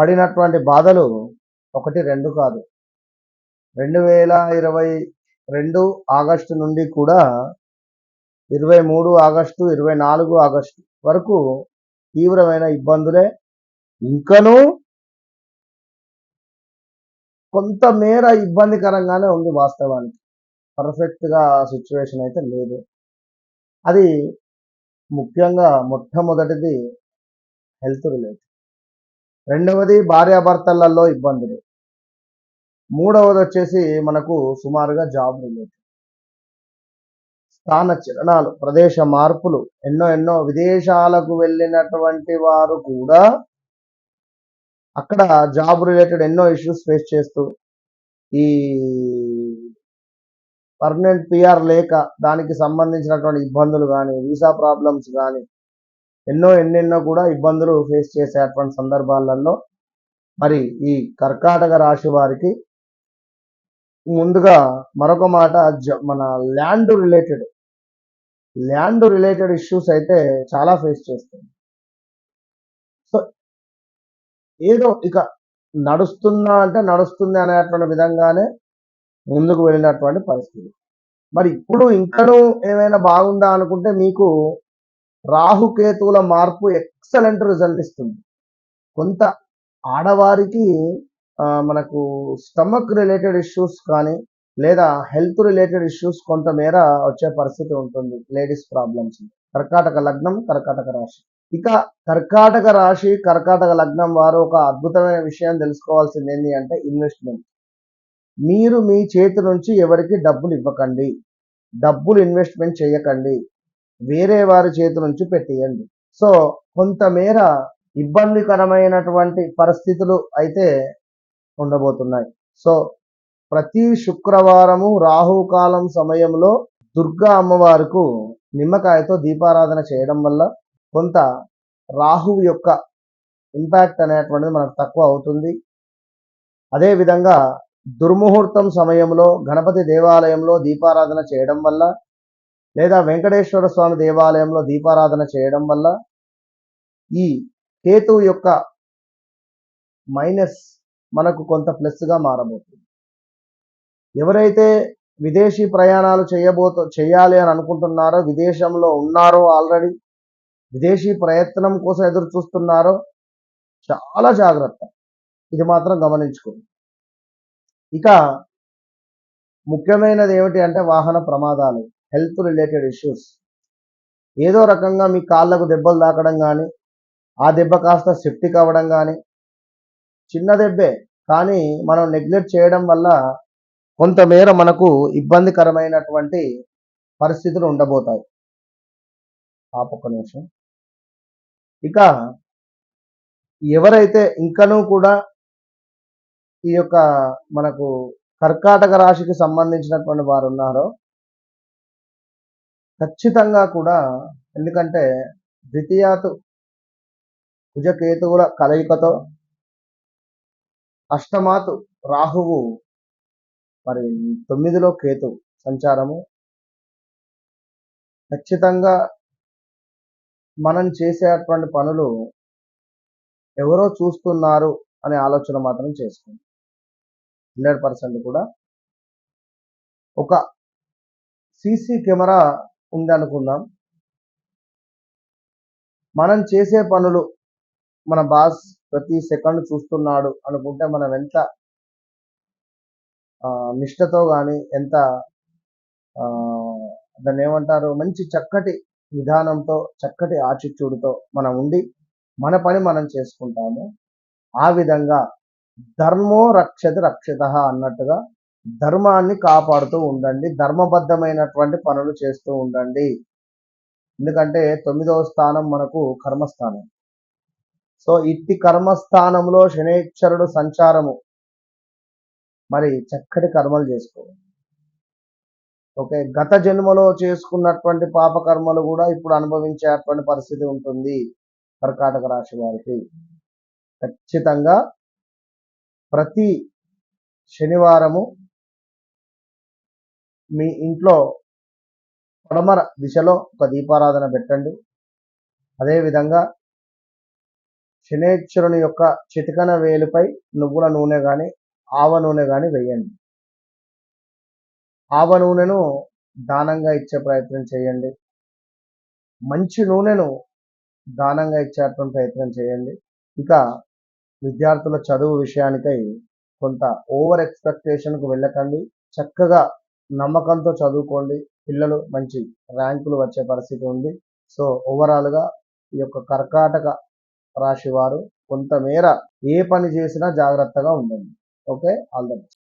పడినటువంటి బాధలు ఒకటి రెండు కాదు. రెండు వేల ఇరవై రెండు ఆగస్టు నుండి కూడా ఇరవై మూడు ఆగస్టు ఇరవై నాలుగు ఆగస్టు వరకు తీవ్రమైన ఇబ్బందులే. ఇంకనూ కొంతమేర ఇబ్బందికరంగానే ఉంది వాస్తవానికి. పర్ఫెక్ట్గా సిచ్యువేషన్ అయితే లేదు. అది ముఖ్యంగా మొట్టమొదటిది హెల్త్ రిలేటెడ్. రెండవది భార్యాభర్తలలో ఇబ్బందులు. మూడవది వచ్చేసి మనకు సుమారుగా జాబ్ రిలేటెడ్. స్థాన చలనాలు ప్రదేశ మార్పులు ఎన్నో ఎన్నో విదేశాలకు వెళ్ళినటువంటి వారు కూడా అక్కడ జాబ్ రిలేటెడ్ ఎన్నో ఇష్యూస్ ఫేస్ చేస్తూ ఈ పర్మనెంట్ పిఆర్ లేక దానికి సంబంధించినటువంటి ఇబ్బందులు కానీ వీసా ప్రాబ్లమ్స్ కానీ ఎన్నో ఎన్నెన్నో కూడా ఇబ్బందులు ఫేస్ చేసేటువంటి సందర్భాలలో మరి ఈ కర్కాటక రాశి వారికి ముందుగా మరొక మాట మన land related land related issues అయితే చాలా ఫేస్ చేస్తుంది సో ఏదో ఇక నడుస్తున్నా అంటే నడుస్తుంది అనేటువంటి విధంగానే ముందుకు వెళ్ళినటువంటి పరిస్థితి. మరి ఇప్పుడు ఇంకనూ ఏమైనా బాగుందా అనుకుంటే మీకు రాహుకేతువుల మార్పు ఎక్సలెంట్ రిజల్ట్ ఇస్తుంది. కొంత ఆడవారికి మనకు స్టమక్ రిలేటెడ్ ఇష్యూస్ కానీ లేదా హెల్త్ రిలేటెడ్ ఇష్యూస్ కొంతమేర వచ్చే పరిస్థితి ఉంటుంది లేడీస్ ప్రాబ్లమ్స్. కర్కాటక లగ్నం కర్కాటక రాశి. ఇక కర్కాటక రాశి కర్కాటక లగ్నం వారు ఒక అద్భుతమైన విషయం తెలుసుకోవాల్సింది ఏంటి అంటే ఇన్వెస్ట్మెంట్. మీరు మీ చేతి నుంచి ఎవరికి డబ్బులు ఇవ్వకండి. డబ్బులు ఇన్వెస్ట్మెంట్ చేయకండి. వేరే వారి చేతి నుంచి పెట్టేయండి. సో కొంతమేర ఇబ్బందికరమైనటువంటి పరిస్థితులు అయితే ఉండబోతున్నాయి. సో ప్రతి శుక్రవారము రాహుకాలం సమయంలో దుర్గా అమ్మవారికు నిమ్మకాయతో దీపారాధన చేయడం వల్ల కొంత రాహువు యొక్క ఇంపాక్ట్ అనేటువంటిది మనకు తక్కువ అవుతుంది. అదేవిధంగా దుర్ముహూర్తం సమయంలో గణపతి దేవాలయంలో దీపారాధన చేయడం వల్ల లేదా వెంకటేశ్వర స్వామి దేవాలయంలో దీపారాధన చేయడం వల్ల ఈ కేతు యొక్క మైనస్ మనకు కొంత ప్లస్గా మారబోతుంది. ఎవరైతే విదేశీ ప్రయాణాలు చేయబోతో చేయాలి అని అనుకుంటున్నారో విదేశంలో ఉన్నారో ఆల్రెడీ విదేశీ ప్రయత్నం కోసం ఎదురు చూస్తున్నారో చాలా జాగ్రత్త. ఇది మాత్రం గమనించుకోండి. ఇక ముఖ్యమైనది ఏమిటి అంటే వాహన ప్రమాదాలు. Health related issues. ఏదో రకంగా మీ కాళ్ళకు దెబ్బలు తాకడం కానీ ఆ దెబ్బ కాస్త సెప్టిక్ అవ్వడం కానీ చిన్న దెబ్బే. కానీ మనం నెగ్లెక్ట్ చేయడం వల్ల కొంతమేర మనకు ఇబ్బందికరమైనటువంటి పరిస్థితులు ఉండబోతాయి. ఒక్క నిమిషం. ఇక ఎవరైతే ఇంకనూ కూడా ఈ యొక్క మనకు కర్కాటక రాశికి సంబంధించినటువంటి వారు ఉన్నారో ఖచ్చితంగా కూడా ఎందుకంటే ద్వితీయాతు కుజకేతువుల కలయికతో అష్టమాతు రాహువు మరి తొమ్మిదిలో కేతు సంచారము. ఖచ్చితంగా మనం చేసేటువంటి పనులు ఎవరో చూస్తున్నారు అనే ఆలోచన మాత్రం చేసుకోండి. హండ్రెడ్ పర్సెంట్ కూడా ఒక సీసీ కెమెరా ఉంది అనుకుందాం మనం చేసే పనులు మన బాస్ ప్రతి సెకండ్ చూస్తున్నాడు అనుకుంటే మనం ఎంత ఆ, నిష్ఠతో కానీ ఎంత ఆ, దాన్ని ఏమంటారు మంచి చక్కటి విధానంతో చక్కటి ఆచిత్యుడితో మనం ఉండి మన పని మనం చేసుకుంటాము. ఆ విధంగా ధర్మో రక్షతి రక్షిత అన్నట్టుగా ధర్మాన్ని కాపాడుతూ ఉండండి. ధర్మబద్ధమైనటువంటి పనులు చేస్తూ ఉండండి. ఎందుకంటే తొమ్మిదవ స్థానం మనకు కర్మస్థానం. సో ఇట్టి కర్మస్థానంలో శనేశ్వరుడు సంచారము. మరి చక్కటి కర్మలు చేసుకోవాలి. ఓకే గత జన్మలో చేసుకున్నటువంటి పాప కర్మలు కూడా ఇప్పుడు అనుభవించేటువంటి పరిస్థితి ఉంటుంది కర్కాటక రాశి వారికి. ఖచ్చితంగా ప్రతి శనివారము మీ ఇంట్లో పడమర దిశలో ఒక దీపారాధన పెట్టండి. అదేవిధంగా శనేశ్వరుని యొక్క చిటికన వేలుపై నువ్వుల నూనె కానీ ఆవ నూనె కానీ వేయండి. ఆవ నూనెను దానంగా ఇచ్చే ప్రయత్నం చేయండి. మంచి నూనెను దానంగా ఇచ్చేటువంటి ప్రయత్నం చేయండి. ఇక విద్యార్థుల చదువు విషయానికై కొంత ఓవర్ ఎక్స్పెక్టేషన్కు వెళ్ళకండి. చక్కగా నమ్మకంతో చదువుకోండి. పిల్లలు మంచి ర్యాంకులు వచ్చే పరిస్థితి ఉంది. సో ఓవరాల్గా ఈ యొక్క కర్కాటక రాశి వారు కొంతమేర ఏ పని చేసినా జాగ్రత్తగా ఉండండి. ఓకే? All the best.